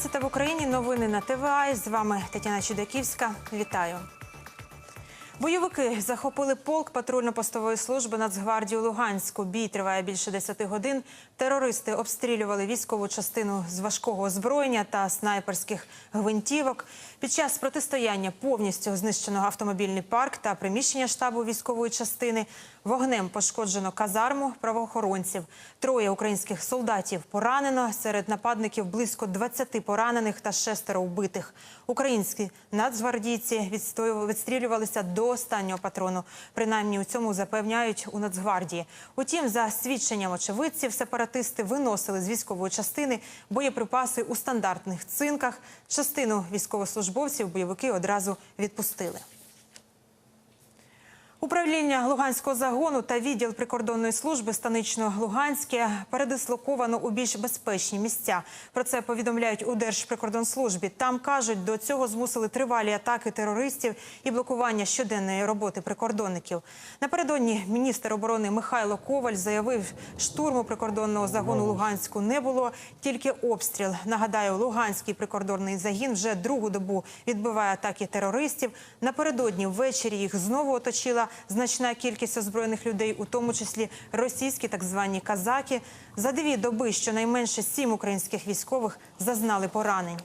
12 в Україні. Новини на ТВА. З вами Тетяна Чудаківська. Вітаю. Бойовики захопили полк патрульно-постової служби Нацгвардії Луганську. Бій триває більше 10 годин. Терористи обстрілювали військову частину з важкого озброєння та снайперських гвинтівок. Під час протистояння повністю знищено автомобільний парк та приміщення штабу військової частини. Вогнем пошкоджено казарму правоохоронців. Троє українських солдатів поранено. Серед нападників близько 20 поранених та шестеро вбитих. Українські нацгвардійці відстрілювалися до останнього патрону. Принаймні у цьому запевняють у Нацгвардії. Утім, за свідченням очевидців, сепаратисти виносили з військової частини боєприпаси у стандартних цинках. Частину військовослужбовців бойовики одразу відпустили. Управління Луганського загону та відділ прикордонної служби станично-Луганське передислоковано у більш безпечні місця. Про це повідомляють у Держприкордонслужбі. Там кажуть, до цього змусили тривалі атаки терористів і блокування щоденної роботи прикордонників. Напередодні міністр оборони Михайло Коваль заявив, штурму прикордонного загону Луганську не було, тільки обстріл. Нагадаю, Луганський прикордонний загін вже другу добу відбиває атаки терористів. Напередодні ввечері їх знову оточила значна кількість озброєних людей, у тому числі російські так звані казаки. За дві доби щонайменше сім українських військових зазнали поранень.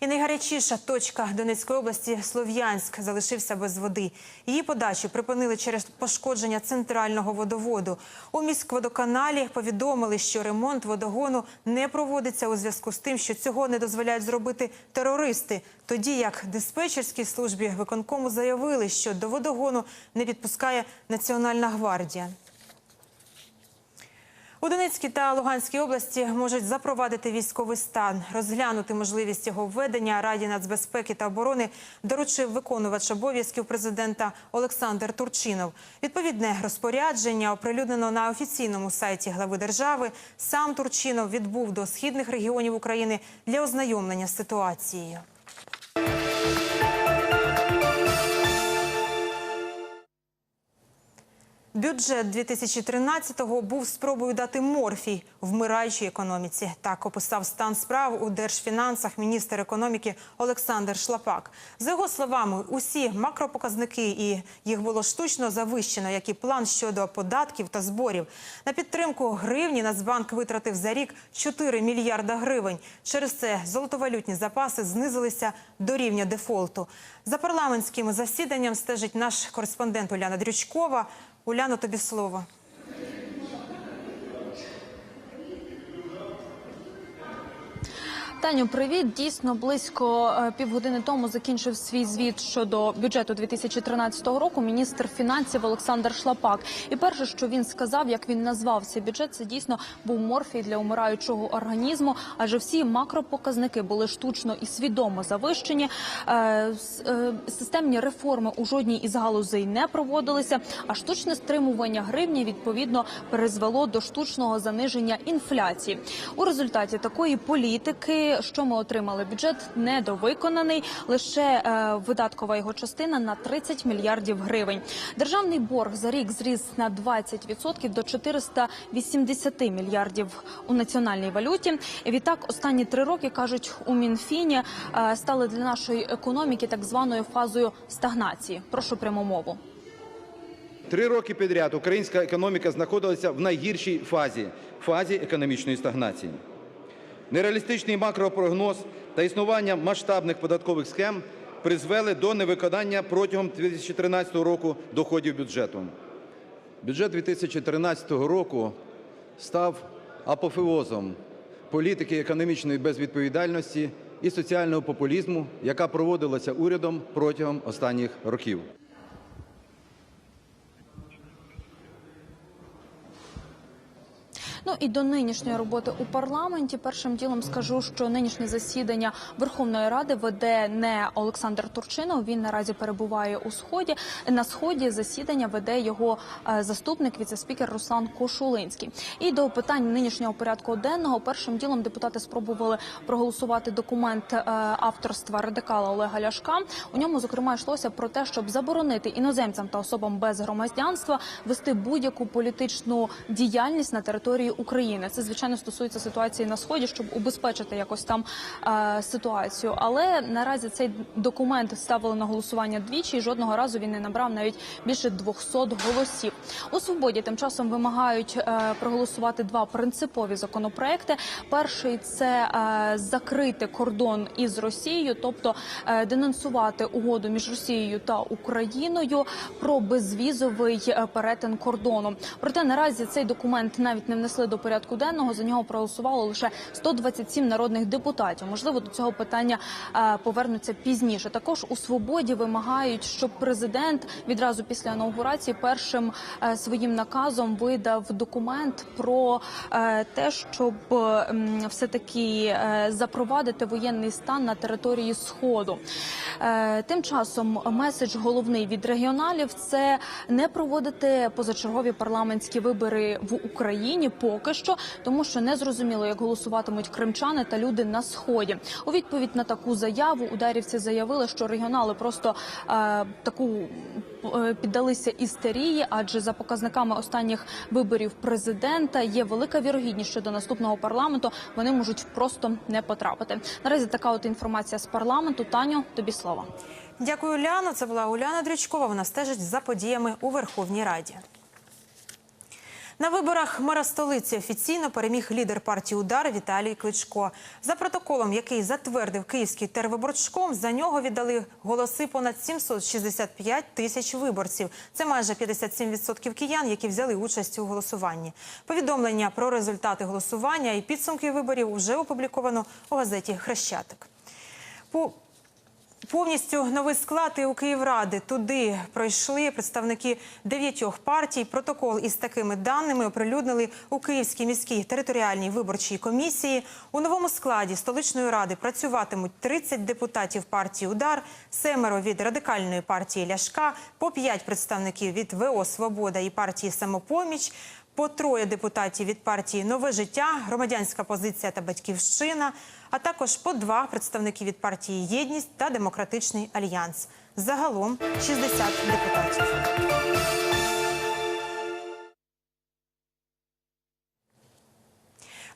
І найгарячіша точка Донецької області Слов'янськ залишився без води. Її подачу припинили через пошкодження центрального водоводу. У міськводоканалі повідомили, що ремонт водогону не проводиться у зв'язку з тим, що цього не дозволяють зробити терористи. Тоді як диспетчерській службі виконкому заявили, що до водогону не підпускає Національна гвардія. У Донецькій та Луганській області можуть запровадити військовий стан. Розглянути можливість його введення Раді нацбезпеки та оборони доручив виконувач обов'язків президента Олександр Турчинов. Відповідне розпорядження оприлюднено на офіційному сайті глави держави. Сам Турчинов відбув до східних регіонів України для ознайомлення з ситуацією. Бюджет 2013-го був спробою дати морфій вмираючій економіці. Так описав стан справ у держфінансах міністр економіки Олександр Шлапак. За його словами, усі макропоказники і їх було штучно завищено, як і план щодо податків та зборів. На підтримку гривні Нацбанк витратив за рік 4 мільярда гривень. Через це золотовалютні запаси знизилися до рівня дефолту. За парламентським засіданням стежить наш кореспондент Уляна Дрючкова. Уляно, тобі слово. Таню, привіт. Дійсно, близько е, півгодини тому закінчив свій звіт щодо бюджету 2013 року. Міністр фінансів Олександр Шлапак. І перше, що він сказав, як він назвав цей бюджет, це дійсно був морфій для умираючого організму. Адже всі макропоказники були штучно і свідомо завищені. Е, е, Системні реформи у жодній із галузей не проводилися. А штучне стримування гривні відповідно призвело до штучного заниження інфляції. У результаті такої політики, що ми отримали, бюджет недовиконаний. Лише е, видаткова його частина на 30 мільярдів гривень. Державний борг за рік зріс на 20% до 480 мільярдів у національній валюті. Відтак, останні три роки кажуть у Мінфіні е, стали для нашої економіки так званою фазою стагнації. Прошу пряму мову. Три роки підряд українська економіка знаходилася в найгіршій фазі фазі економічної стагнації. Нереалістичний макропрогноз та існування масштабних податкових схем призвели до невиконання протягом 2013 року доходів бюджету. Бюджет 2013 року став апофеозом політики економічної безвідповідальності і соціального популізму, яка проводилася урядом протягом останніх років. Ну і до нинішньої роботи у парламенті першим ділом скажу, що нинішнє засідання Верховної Ради веде не Олександр Турчинов. Він наразі перебуває у сході. На сході засідання веде його е, заступник, віцеспікер Руслан Кошулинський. І до питань нинішнього порядку денного першим ділом депутати спробували проголосувати документ е, авторства радикала Олега Ляшка. У ньому зокрема йшлося про те, щоб заборонити іноземцям та особам без громадянства вести будь-яку політичну діяльність на території України. Це звичайно стосується ситуації на сході, щоб убезпечити якось там е, ситуацію. Але наразі цей документ ставили на голосування двічі. і Жодного разу він не набрав навіть більше 200 голосів. У свободі тим часом вимагають е, проголосувати два принципові законопроекти. Перший це е, закрити кордон із Росією, тобто е, денонсувати угоду між Росією та Україною про безвізовий е, перетин кордону. Проте наразі цей документ навіть не внесли до порядку денного. За нього проголосувало лише 127 народних депутатів. Можливо, до цього питання е, повернуться пізніше. Також у свободі вимагають, щоб президент відразу після інаугурації першим е, своїм наказом видав документ про е, те, щоб все таки запровадити воєнний стан на території сходу. Е, Тим часом меседж головний від регіоналів це не проводити позачергові парламентські вибори в Україні поки що, тому що не зрозуміло, як голосуватимуть кримчани та люди на сході. У відповідь на таку заяву ударівці заявили, що регіонали просто е, таку е, піддалися істерії, адже за показниками останніх виборів президента є велика вірогідність, що до наступного парламенту вони можуть просто не потрапити. Наразі така от інформація з парламенту. Таню, тобі слово. Дякую, Уляно. Це була Уляна Дрючкова. Вона стежить за подіями у Верховній Раді. На виборах мера столиці офіційно переміг лідер партії Удар Віталій Кличко. За протоколом, який затвердив Київський тервиборчком, за нього віддали голоси понад 765 тисяч виборців. Це майже 57% киян, які взяли участь у голосуванні. Повідомлення про результати голосування і підсумки виборів вже опубліковано у газеті Хрещатик. По Повністю новий склад і у Київради. Туди пройшли представники дев'ятьох партій. Протокол із такими даними оприлюднили у Київській міській територіальній виборчій комісії. У новому складі столичної ради працюватимуть 30 депутатів партії Удар, семеро від радикальної партії Ляшка, по 5 представників від ВО Свобода і партії Самопоміч. По троє депутатів від партії Нове життя, громадянська позиція та батьківщина, а також по два представники від партії Єдність та Демократичний альянс. Загалом 60 депутатів.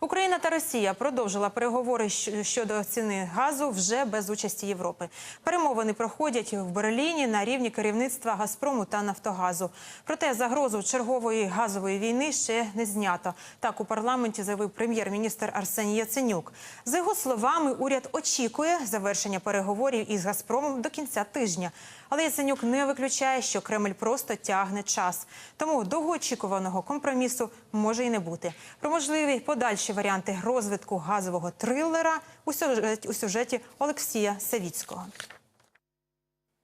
Україна та Росія продовжила переговори щодо ціни газу вже без участі Європи. Перемовини проходять в Берліні на рівні керівництва Газпрому та Нафтогазу. Проте загрозу чергової газової війни ще не знято. Так у парламенті заявив прем'єр-міністр Арсеній Яценюк. За його словами, уряд очікує завершення переговорів із Газпромом до кінця тижня. Але Яценюк не виключає, що Кремль просто тягне час. Тому довгоочікуваного компромісу може і не бути. Про можливі подальші варіанти розвитку газового трилера у сюжеті, у сюжеті Олексія Савіцького.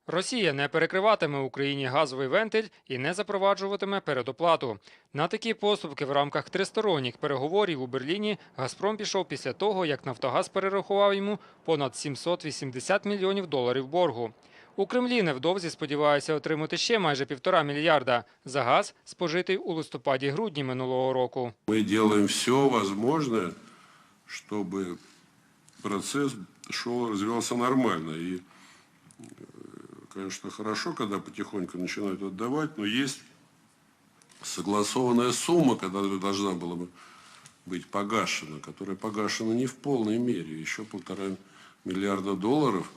Росія не перекриватиме Україні газовий вентиль і не запроваджуватиме передоплату. На такі поступки в рамках тристоронніх переговорів у Берліні Газпром пішов після того, як Нафтогаз перерахував йому понад 780 мільйонів доларів боргу. У Кремлі невдовзі сподіваються отримати ще майже півтора мільярда за газ, спожитий у листопаді-грудні минулого року. Мы делаем все возможное, чтобы процесс шел, развивался нормально. И, э, конечно, хорошо, когда потихоньку начинают отдавать, но есть согласованная сумма, которая должна была бы быть погашена, которая погашена не в полной мере. Еще полтора миллиарда долларов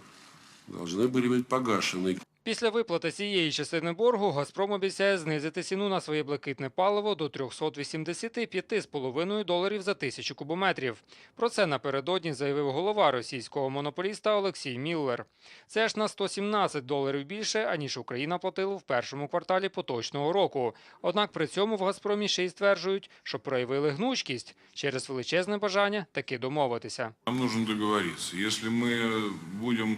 должны были быть погашены. Після виплати цієї частини боргу Газпром обіцяє знизити ціну на своє блакитне паливо до 385,5 доларів за тисячу кубометрів. Про це напередодні заявив голова російського монополіста Олексій Міллер. Це ж на 117 доларів більше, аніж Україна платила в першому кварталі поточного року. Однак при цьому в Газпромі ще й стверджують, що проявили гнучкість через величезне бажання таки домовитися. Нам нужно договориться. Если мы будем э,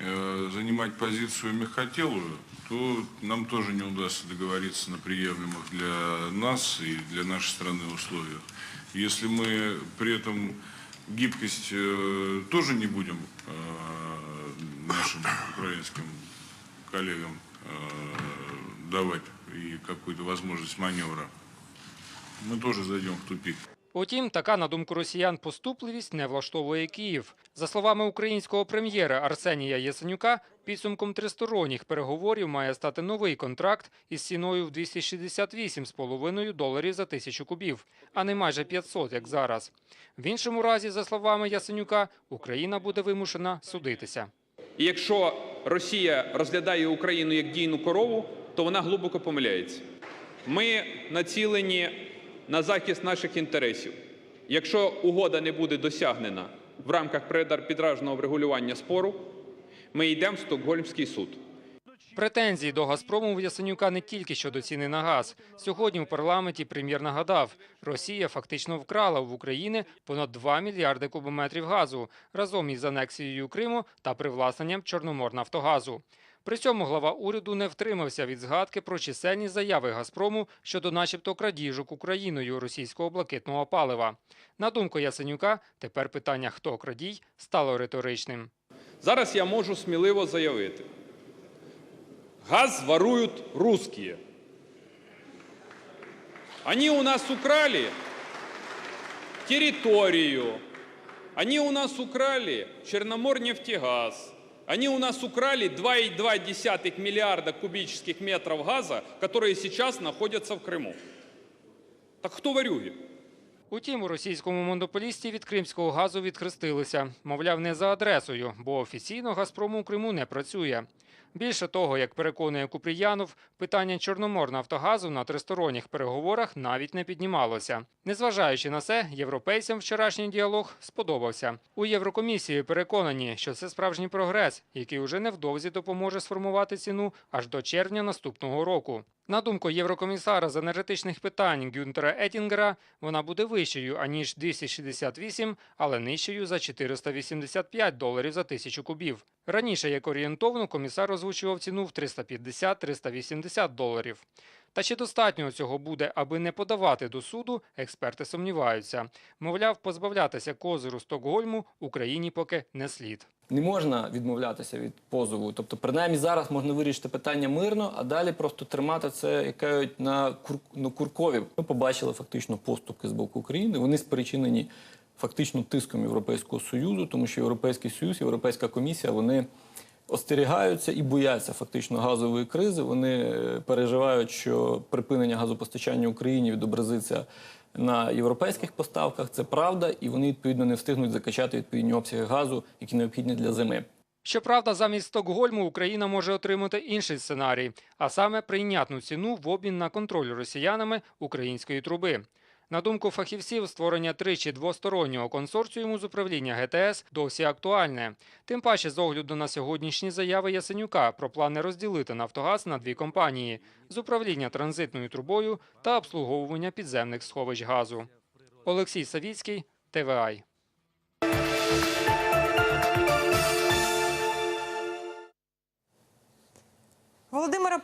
занимать позицию мягкотелую, то нам тоже не удастся договориться на приемлемых для нас и для нашей страны условиях. Если мы при этом гибкость э, тоже не будем э, нашим украинским коллегам э, давать и какую-то возможность маневра, мы тоже зайдем в тупик. Утім, така, на думку росіян, поступливість не влаштовує Київ. За словами українського прем'єра Арсенія Яценюка, підсумком тристоронніх переговорів має стати новий контракт із ціною в 268,5 доларів за тисячу кубів, а не майже 500, як зараз. В іншому разі, за словами Яценюка, Україна буде вимушена судитися. Якщо Росія розглядає Україну як дійну корову, то вона глибоко помиляється. Ми націлені на захист наших інтересів. Якщо угода не буде досягнена в рамках підражного врегулювання спору, ми йдемо в Стокгольмський суд. Претензії до «Газпрому» в Ясенюка не тільки щодо ціни на газ. Сьогодні в парламенті прем'єр нагадав, Росія фактично вкрала в України понад 2 мільярди кубометрів газу разом із анексією Криму та привласненням Чорноморнафтогазу. При цьому глава уряду не втримався від згадки про чисельні заяви «Газпрому» щодо начебто крадіжок Україною російського блакитного палива. На думку Ясенюка, тепер питання «хто крадій» стало риторичним. Зараз я можу сміливо заявити. Газ воруют русские. Они у нас украли территорию. Они у нас украли Черноморнефтегаз. Они у нас украли 2,2 миллиарда кубических метров газа, которые сейчас находятся в Крыму. Так кто ворюги? Утім, у російському монополісті від кримського газу відхрестилися. Мовляв, не за адресою, бо офіційно «Газпрому» у Криму не працює. Більше того, як переконує Купріянов, питання Чорноморнафтогазу на тристоронніх переговорах навіть не піднімалося. Незважаючи на це, європейцям вчорашній діалог сподобався. У Єврокомісії переконані, що це справжній прогрес, який уже невдовзі допоможе сформувати ціну аж до червня наступного року. На думку єврокомісара з енергетичних питань Гюнтера Етінгера, вона буде вищою аніж 268, але нижчою за 485 доларів за тисячу кубів. Раніше як орієнтовно комісар озвучував ціну в 350-380 доларів. Та чи достатньо цього буде, аби не подавати до суду, експерти сумніваються. Мовляв, позбавлятися козиру Стокгольму Україні поки не слід. Не можна відмовлятися від позову. Тобто, принаймні зараз можна вирішити питання мирно, а далі просто тримати це як на, кур... на куркові. Ми побачили фактично поступки з боку України. Вони спричинені фактично тиском Європейського Союзу, тому що Європейський Союз, Європейська комісія вони остерігаються і бояться фактично газової кризи. Вони е, переживають, що припинення газопостачання Україні відобразиться на європейських поставках. Це правда, і вони відповідно не встигнуть закачати відповідні обсяги газу, які необхідні для зими. Щоправда, замість Стокгольму Україна може отримати інший сценарій, а саме прийнятну ціну в обмін на контроль росіянами української труби. На думку фахівців, створення тричі двостороннього консорціуму з управління ГТС досі актуальне. Тим паче з огляду на сьогоднішні заяви Ясенюка про плани розділити Нафтогаз на дві компанії з управління транзитною трубою та обслуговування підземних сховищ газу. Олексій Савіцький, ТВАЙ.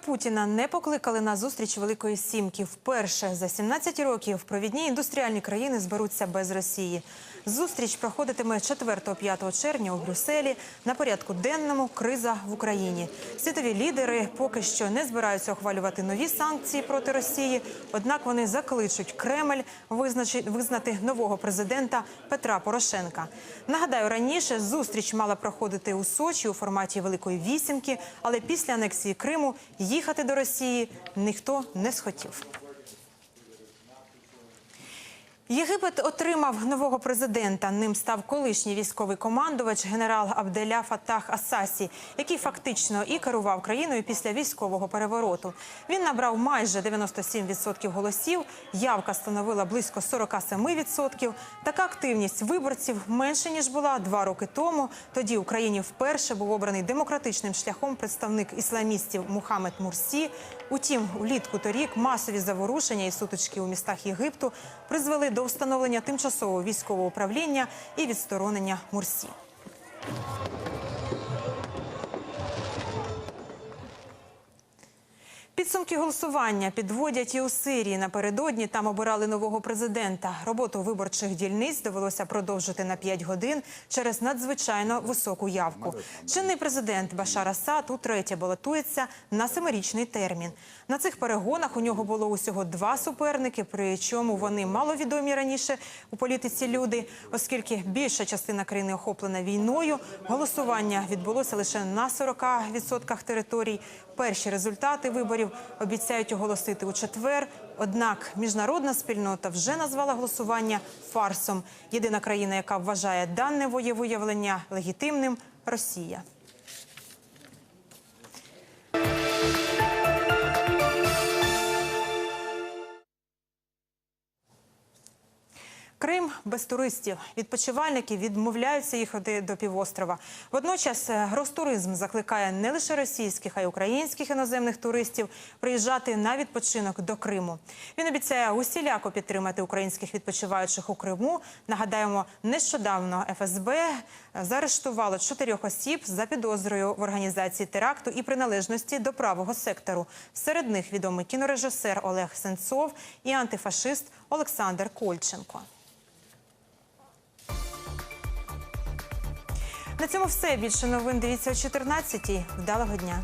Путіна не покликали на зустріч Великої Сімки. Вперше за 17 років провідні індустріальні країни зберуться без Росії. Зустріч проходитиме 4-5 червня у Брюсселі. На порядку денному криза в Україні. Світові лідери поки що не збираються ухвалювати нові санкції проти Росії. Однак вони закличуть Кремль визнати нового президента Петра Порошенка. Нагадаю, раніше зустріч мала проходити у Сочі у форматі Великої Вісімки, але після анексії Криму їхати до Росії ніхто не схотів. Єгипет отримав нового президента. Ним став колишній військовий командувач генерал Абделя Фатах Асасі, який фактично і керував країною після військового перевороту. Він набрав майже 97% голосів. Явка становила близько 47%. Така активність виборців менше ніж була два роки тому. Тоді Україні вперше був обраний демократичним шляхом представник ісламістів Мухаммед Мурсі. Утім, улітку торік масові заворушення і сутички у містах Єгипту призвели до встановлення тимчасового військового управління і відсторонення Мурсі. Підсумки голосування підводять і у Сирії. Напередодні там обирали нового президента. Роботу виборчих дільниць довелося продовжити на 5 годин через надзвичайно високу явку. Чинний президент Башар Асад утретє балотується на семирічний термін. На цих перегонах у нього було усього два суперники, причому вони маловідомі раніше у політиці люди, оскільки більша частина країни охоплена війною. Голосування відбулося лише на 40% територій. Перші результати виборів обіцяють оголосити у четвер. Однак міжнародна спільнота вже назвала голосування фарсом. Єдина країна, яка вважає дане воєвиявлення легітимним Росія. Крим без туристів. Відпочивальники відмовляються їхати до півострова. Водночас е, Гростуризм закликає не лише російських, а й українських іноземних туристів приїжджати на відпочинок до Криму. Він обіцяє усіляко підтримати українських відпочиваючих у Криму. Нагадаємо, нещодавно ФСБ заарештувало чотирьох осіб за підозрою в організації теракту і приналежності до правого сектору. Серед них відомий кінорежисер Олег Сенцов і антифашист Олександр Кольченко. На цьому все. Більше новин дивіться о 14-й. Вдалого дня.